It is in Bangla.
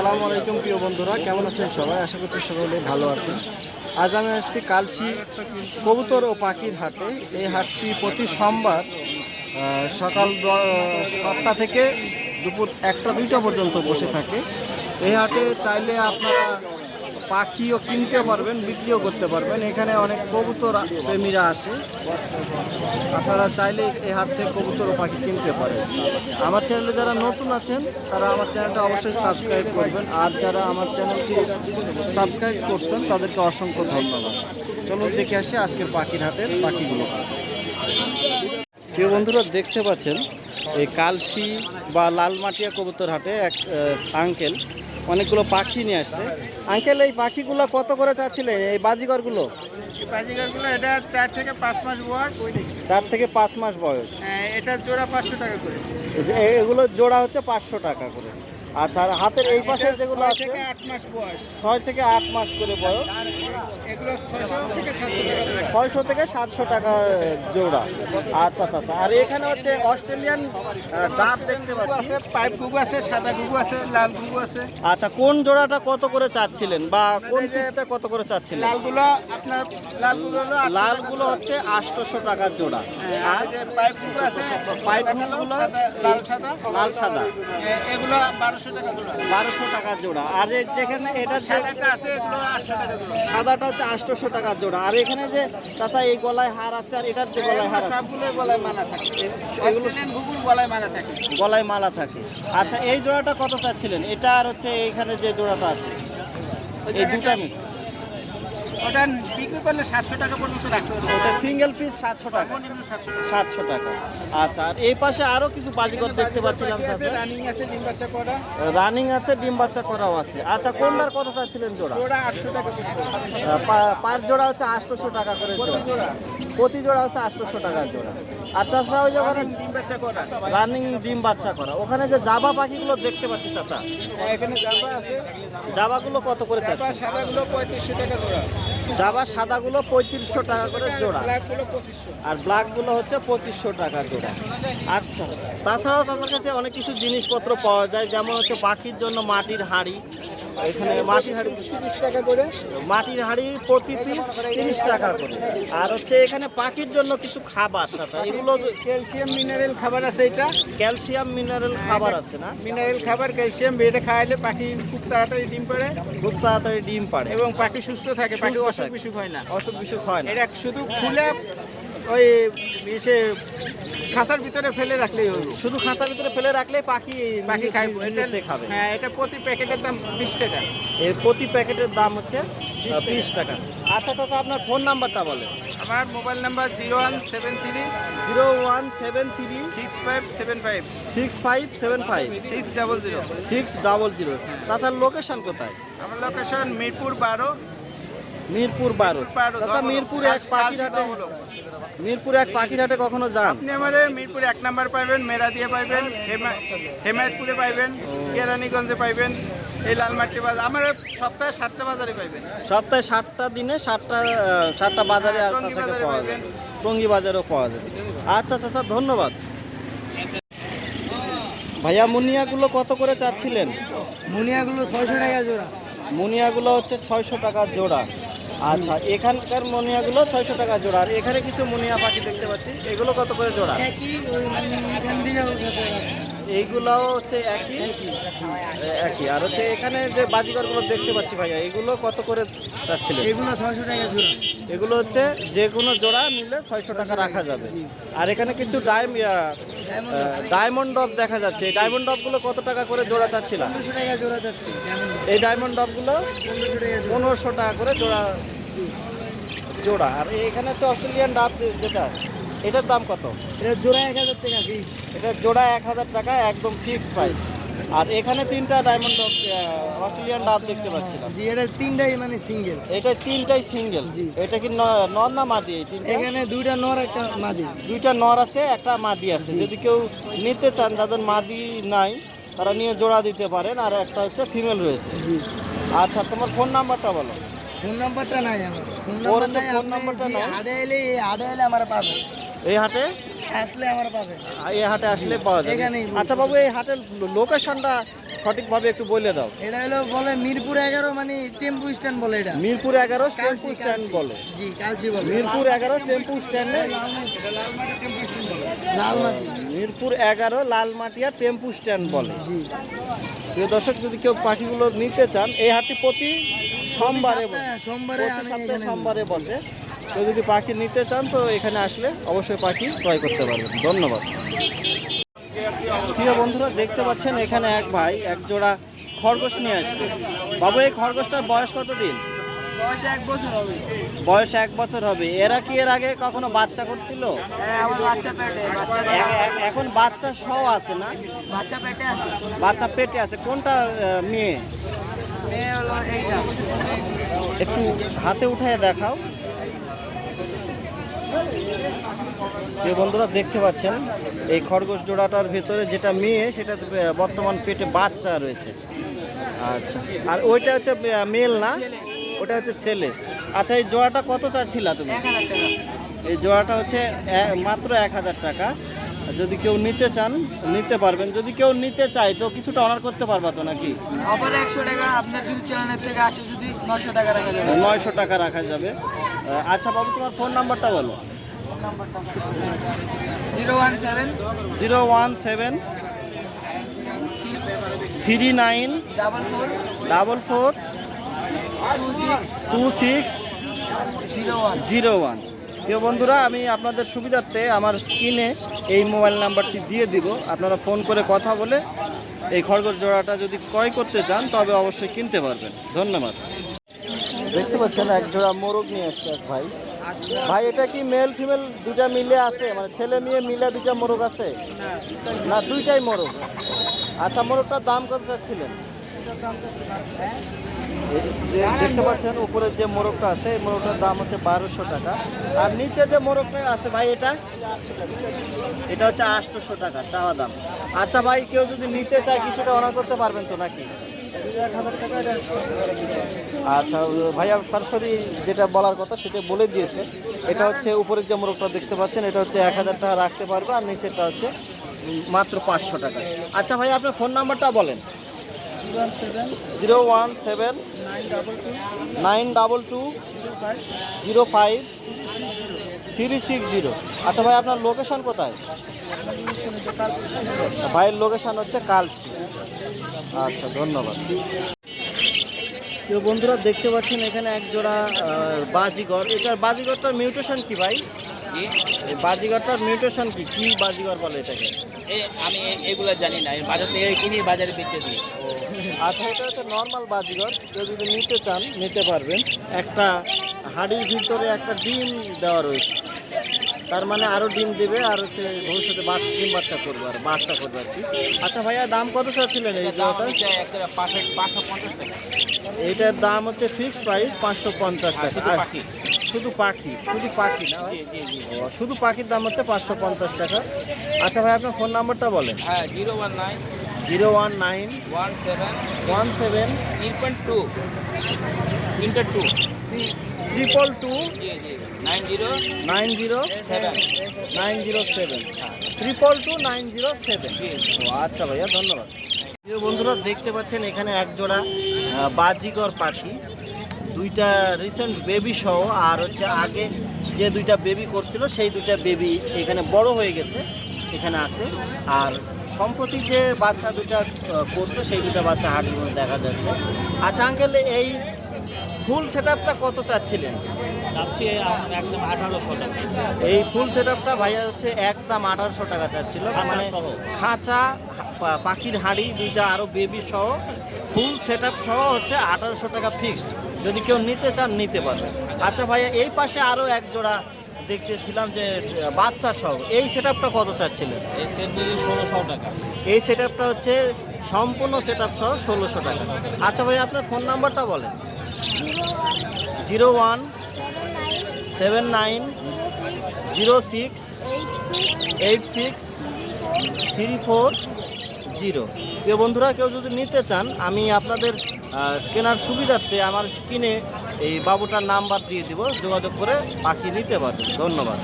আসসালামু আলাইকুম প্রিয় বন্ধুরা, কেমন আছেন সবাই? আশা করছি সকলে ভালো আছেন। আজ আমি আসছি কালচি কবুতর ও পাখির হাটে। এই হাটটি প্রতি সোমবার সকাল সাতটা থেকে দুপুর একটা, দুইটা পর্যন্ত বসে থাকে। এই হাটে চাইলে আপনারা পাখিও কিনতে পারবেন, বিক্রিও করতে পারবেন। এখানে অনেক কবুতর প্রেমীরা আসে। আপনারা চাইলে এই হাট থেকে কবুতর ও পাখি কিনতে পারেন। আমার চ্যানেলে যারা নতুন আছেন, তারা আমার চ্যানেলটা অবশ্যই সাবস্ক্রাইব করবেন। আর যারা আমার চ্যানেলটি সাবস্ক্রাইব করছেন, তাদেরকে অসংখ্য ধন্যবাদ। চলুন দেখে আসি আজকের পাখির হাটের পাখিগুলো। প্রিয় বন্ধুরা, দেখতে পাচ্ছেন, এই কালশি বা লালমাটিয়া কবুতর হাটে এক আঙ্কেল অনেকগুলো পাখি নিয়ে আসছে। আঙ্কেল এই পাখিগুলো কত করে চাচ্ছিলেন? এই বাজিগরগুলো? বাজিগরগুলো এটা চার থেকে পাঁচ মাস বয়স। চার থেকে পাঁচ মাস বয়স। হ্যাঁ, এটা জোড়া পাঁচশো টাকা করে। এগুলো জোড়া হচ্ছে পাঁচশো টাকা করে। আচ্ছা আর হাতের এই পাশে যেগুলো আছে ছয় থেকে আট মাস করে বয়স। ছয়শো থেকে সাতশো টাকা জোড়া। আচ্ছা আচ্ছা আচ্ছা আর এখানে হচ্ছে অস্ট্রেলিয়ান ডাব দেখতে পাচ্ছি। পাইপ গুগু আছে সাদা গুগু আছে লাল গুগু আছে। আচ্ছা কোন জোড়াটা কত করে চাচ্ছিলেন বা কোন পিসটা কত করে চাচ্ছিলেন? লালগুলো আপনার লালগুলো লালগুলো হচ্ছে আটশোশো টাকার জোড়া। হ্যাঁ, আর পাইপ গুগু আছে পাইপ গুগুলো লাল সাদা লাল সাদা। এগুলো বারোশো টাকা জোড়া। টাকার জোড়া। আর যেখানে এটা সাদাটা আছে আটশো সাদাটা হচ্ছে আটশোশো টাকার জোড়া। আর এখানে যে চাচা এই গলায় হার আছে আর এটার যে গলায় হার সবগুলো গলায় মালা থাকে। এগুলো গলায় মালা থাকে। গলায় মালা থাকে। আচ্ছা এই জোড়াটা কত চাচ্ছিলেন? এটা আর হচ্ছে এইখানে যে জোড়াটা আছে এই দুটা মি ওটা বিক্রি করলে সাতশো টাকা পর্যন্ত রাখতে হবে ওটা সিঙ্গেল পিস সাতশো টাকা। সাতশো টাকা। আচ্ছা আর এই পাশে আরও কিছু বাজিগর দেখতে পাচ্ছিলাম রানিং আছে ডিম বাচ্চা করা। রানিং আছে ডিম বাচ্চা করাও আছে। আচ্ছা কোনটার কত চাচ্ছিলেন জোড়া? ওরা আটশো টাকা পাঁচ জোড়া হচ্ছে আটশোশো টাকা করে জোড়া। প্রতি জোড়া। হচ্ছে আটশোশো টাকার জোড়া। আর চাচা ওই যে ওখানে ডিম বাচ্চা করা। রানিং ডিম বাচ্চা করা। ওখানে যে জাবা পাখিগুলো দেখতে পাচ্ছি চাচা? এখানে জাবা আছে। জাবাগুলো কত করে চাচ্ছে সাদাগুলো পঁয়ত্রিশশো টাকা জোড়া জাবা সাদাগুলো পঁয়ত্রিশশো টাকা করে জোড়া। আর ব্ল্যাকগুলো হচ্ছে পঁচিশশো টাকা জোড়া। আচ্ছা তাছাড়াও চাচার কাছে অনেক কিছু জিনিসপত্র পাওয়া যায় যেমন হচ্ছে পাখির জন্য মাটির হাঁড়ি। এখানে মাটির হাঁড়ি তিরিশ টাকা করে। মাটির হাঁড়ি প্রতি পিস তিরিশ টাকা করে। আর হচ্ছে এখানে পাখির জন্য কিছু খাবার চাচা এগুলো ক্যালসিয়াম মিনারেল খাবার আছে এটা। ক্যালসিয়াম মিনারেল খাবার আছে না? মিনারেল খাবার ক্যালসিয়াম এটা খাওয়ালে পাখি খুব তাড়াতাড়ি ডিম পারে খুব তাড়াতাড়ি ডিম পাড়ে। এবং পাখি সুস্থ থাকে পাখি অসুখ। বিসুখ হয় না। অসুখ বিসুখ হয় না। এটা শুধু খুলে ওই এসে খাঁচার ভিতরে ফেলে রাখলেই হলো। শুধু খাঁচার ভিতরে ফেলে রাখলে পাখি পাখি নিজে- খাবে। হ্যাঁ এটা প্রতি প্যাকেটের দাম বিশ টাকা। এর প্রতি প্যাকেটের দাম হচ্ছে বিশ টাকা। আচ্ছা চাচা আপনার ফোন নাম্বারটা বলেন। আমার mobile number zero one seven three zero one seven three six five seven five. Six five seven five. Six double zero. Six double zero. চাচার লোকেশন কোথায়? আমার লোকেশন মিরপুর বারো মিরপুর বারো চাচা। মিরপুর এক পাখির হাটে মিরপুর এক পাখির হাটে কখনো যান? আপনি আমার মিরপুর এক নাম্বার পাইবেন মেরাদিয়া পাইবেন হেমা- হেমায়তপুরে পাইবেন কেরানীগঞ্জে পাইবেন এই লালমাটি বাজার আমার সপ্তাহে সাতটা বাজারে পাইবেন। সপ্তাহে সাতটা দিনে সাতটা সাতটা বাজারে আর টঙ্গী চাচাকে বাজারে পাওয়া। যায়। টঙ্গি বাজারেও পাওয়া যায়। আচ্ছা চাচা ধন্যবাদ। ভাইয়া মুনিয়াগুলো কত করে চাচ্ছিলেন? মুনিয়াগুলো ছয়শো টাকা জোড়া। মুনিয়াগুলো হচ্ছে ছয়শো টাকা জোড়া। আচ্ছা এখানকার মুনিয়াগুলো ছয়শো টাকা জোড়া। আর এখানে কিছু মুনিয়া পাখি দেখতে পাচ্ছি। এগুলো কত করে জোড়া? এইগুলাও হচ্ছে একই? একই আর হচ্ছে এখানে যে বাজিগরগুলো দেখতে পাচ্ছি ভাইয়া এগুলো কত করে চাচ্ছিলেন? এগুলো ছয়শো টাকা জোড়া। এগুলো হচ্ছে যে কোনো জোড়া নিলে ছয়শো টাকা রাখা যাবে। আর এখানে কিছু ডায়ম ডায়মন্ড ডব দেখা যাচ্ছে। এই ডায়মন্ড ডবগুলো কত টাকা করে জোড়া চাচ্ছিলাম এই ডায়মন্ড ডবগুলো পনেরোশো টাকা করে জোড়া জোড়া। আর এখানে হচ্ছে অস্ট্রেলিয়ান ডাব যেটা এটার দাম কত? এটা জোড়া এক হাজার টাকা ফিক্স এটা জোড়া এক হাজার টাকা একদম ফিক্সড প্রাইস আর এখানে তিনটা ডায়মন্ড অস্ট্রেলিয়ান ডাব দেখতে পাচ্ছিলাম। জি এটা তিনটাই মানে সিঙ্গেল এটা তিনটাই সিঙ্গেল জি। এটা কি নর না মাদি এই তিনটা? এখানে দুইটা নর একটা মাদি। দুইটা নর আছে একটা মাদি আছে। যদি কেউ নিতে চান যাদের মাদি নাই তারা নিয়ে জোড়া দিতে পারেন। আর একটা হচ্ছে ফিমেল রয়েছে। জি। আচ্ছা তোমার ফোন নাম্বারটা বলো। ফোন নাম্বারটা নাই আমার। ফোন ওর নাম্বার হচ্ছে নাই ফোন আপনি নাম্বারটা নাই? হাটে এলে হাটে এলে আমার পাবেন এই হাটে? আসলে আমার পাবে। এই হাটে আসলে পাওয়া যাবে। এখানেই বলব। আচ্ছা বাবু এই হাটের লোকেশনটা সঠিকভাবে একটু বলে দাও। এটা হলো বলে মিরপুর এগারো মানে টেম্পু স্ট্যান্ড বলে এটা। মিরপুর এগারো টেম্পু স্ট্যান্ড। বলে। জি কালচি বলে। মিরপুর এগারো টেম্পু স্ট্যান্ডে। লালমাটি। মিরপুর এগারো লালমাটিয়া টেম্পু স্ট্যান্ড বলে। প্রিয় দর্শক যদি কেউ পাখিগুলো নিতে চান এই হাটটি প্রতি সোমবারে সোমবারে সপ্তাহে সোমবারে বসে। কেউ যদি পাখি নিতে চান তো এখানে আসলে অবশ্যই পাখি ক্রয় করতে পারবেন। ধন্যবাদ। প্রিয় বন্ধুরা দেখতে পাচ্ছেন এখানে এক ভাই এক জোড়া খরগোশ নিয়ে আসছে। বাবু এই খরগোশটার বয়স কত দিন বয়স এক বছর হবে। এরা কি এর আগে কখনো বাচ্চা করছিল? হ্যাঁ এখন বাচ্চা সহ আছে না? বাচ্চা পেটে আছে। বাচ্চা পেটে আছে। কোনটা মেয়ে? একটু হাতে উঠায় দেখাও। যে বন্ধুরা দেখতে পাচ্ছেন এই খরগোশ জোড়াটার ভেতরে যেটা মেয়ে সেটা বর্তমান পেটে বাচ্চা রয়েছে। আচ্ছা। আর ওইটা হচ্ছে মেল না? ওটা হচ্ছে ছেলে। আচ্ছা এই জোড়াটা কত চাচ্ছিল তুমি? এই জোড়াটা হচ্ছে মাত্র এক হাজার টাকা। যদি কেউ নিতে চান নিতে পারবেন। যদি কেউ নিতে চায় তো কিছুটা অর্ডার করতে পারবা তো নাকি? একশো টাকা আপনার যদি চ্যানেলের থেকে আসে যদি নশো টাকা রাখা যাবে। নয়শো টাকা রাখা যাবে। আচ্ছা বাবু তোমার ফোন নাম্বারটা বলো। Zero one seven zero one seven three nine double four double four two six zero one প্রিয় বন্ধুরা, আমি আপনাদের সুবিধার্থে আমার স্ক্রিনে এই মোবাইল নাম্বারটি দিয়ে দিব। আপনারা ফোন করে কথা বলে এই খরগোশ জোড়াটা যদি ক্রয় করতে চান, তবে অবশ্যই কিনতে পারবেন। ধন্যবাদ। দেখতে পাচ্ছেন, এক জোড়া মোরগ নিয়ে আসছে এক ভাই। ভাই, এটা কি মেল ফিমেল দুটা মিলে আছে? মানে ছেলে, মেয়ে মিলে দুটা মোরগ আছে? না, দুইটাই মোরগ। আচ্ছা মোরগটার দাম কত চাচ্ছিলেন? দেখতে পাচ্ছেন উপরে যে মোরগটা আছে এই মোরগটার দাম হচ্ছে বারোশো টাকা। আর নিচে যে মোরগটা আছে ভাই এটা? এটা হচ্ছে আটশোশো টাকা চাওয়া দাম। আচ্ছা ভাই কেউ যদি নিতে চায় কিছুটা অনার করতে পারবেন তো নাকি? আচ্ছা ভাইয়া সরাসরি যেটা বলার কথা সেটা বলে দিয়েছে। এটা হচ্ছে উপরের যে মোরগটা দেখতে পাচ্ছেন এটা হচ্ছে এক হাজার টাকা রাখতে পারবে আর নিচেরটা হচ্ছে মাত্র পাঁচশো টাকা। আচ্ছা ভাই আপনার ফোন নাম্বারটা বলেন। Zero one seven nine double two zero five three six zero. আচ্ছা ভাই, আপনার লোকেশন কোথায়? ভাইয়ের লোকেশন হচ্ছে কালসি আচ্ছা ধন্যবাদ। বন্ধুরা, দেখতে পাচ্ছেন এখানে এক জোড়া বাজিগর। এটার বাজিগরটার মিউটেশন কি ভাই? বাজিগরটার মিউটেশন কি? কি বাজিগর বলে এটাকে? আমি এগুলো জানি না। বাজার থেকে কিনে বাজারে বেচে দিই আচ্ছা এটা হচ্ছে নর্মাল বাজিগর কেউ যদি নিতে চান নিতে পারবেন। একটা হাড়ির ভিতরে একটা ডিম দেওয়া রয়েছে। তার মানে আরও ডিম দেবে আর হচ্ছে ভবিষ্যতে ডিম বাচ্চা করবে আর বাচ্চা করবে আর কি। আচ্ছা ভাইয়া দাম কত চাচ্ছিলেন এই জোড়াটা এইটার দাম হচ্ছে ফিক্সড প্রাইস পাঁচশো পঞ্চাশ টাকা। শুধু পাখি শুধু পাখি না শুধু পাখির দাম হচ্ছে পাঁচশো পঞ্চাশ টাকা। আচ্ছা ভাই আপনার ফোন নাম্বারটা বলেন। হ্যাঁ zero one nine zero one nine one seven one seven ইনপয়েন্ট two two. Triple two nine zero nine zero seven. Nine zero seven. Triple two nine zero seven. আচ্ছা ভাইয়া ধন্যবাদ। বন্ধুরা দেখতে পাচ্ছেন এখানে এক জোড়া বাজিগর পাখি। দুইটা রিসেন্ট বেবি সহ আর হচ্ছে আগে যে দুইটা বেবি করছিল সেই দুইটা বেবি এখানে বড় হয়ে গেছে এখানে আছে। আর সম্প্রতি যে বাচ্চা দুটা করছে সেই দুটা বাচ্চা হাটের মধ্যে দেখা যাচ্ছে। আচ্ছা আঙ্কেল এই ফুল সেট কত চাচ্ছিলেন? একদম আঠারোশো টাকা। এই ফুল সেট আপটা ভাইয়া হচ্ছে একদম আঠারোশো টাকা চাচ্ছিল। মানে খাঁচা পাখির হাঁড়ি দুইটা আরও বেবি সহ ফুল সেট আপ সহ হচ্ছে আঠারোশো টাকা ফিক্সড। যদি কেউ নিতে চান নিতে পারবে। আচ্ছা ভাইয়া এই পাশে আরও এক জোড়া দেখতেছিলাম যে বাচ্চা সহ এই সেট আপটা কত চাচ্ছিলেন? এই সেট ষোলোশো টাকা। এই সেট আপটা হচ্ছে সম্পূর্ণ সেট আপ সহ ষোলোশো টাকা। আচ্ছা ভাই আপনার ফোন নাম্বারটা বলেন। Zero one seven nine zero six eight six three four zero. প্রিয় বন্ধুরা, কেউ যদি নিতে চান, আমি আপনাদের কেনার সুবিধার্থে আমার স্ক্রিনে এই বাবুটার নাম্বার দিয়ে দিব, যোগাযোগ করে পাখি নিতে পারবেন। ধন্যবাদ।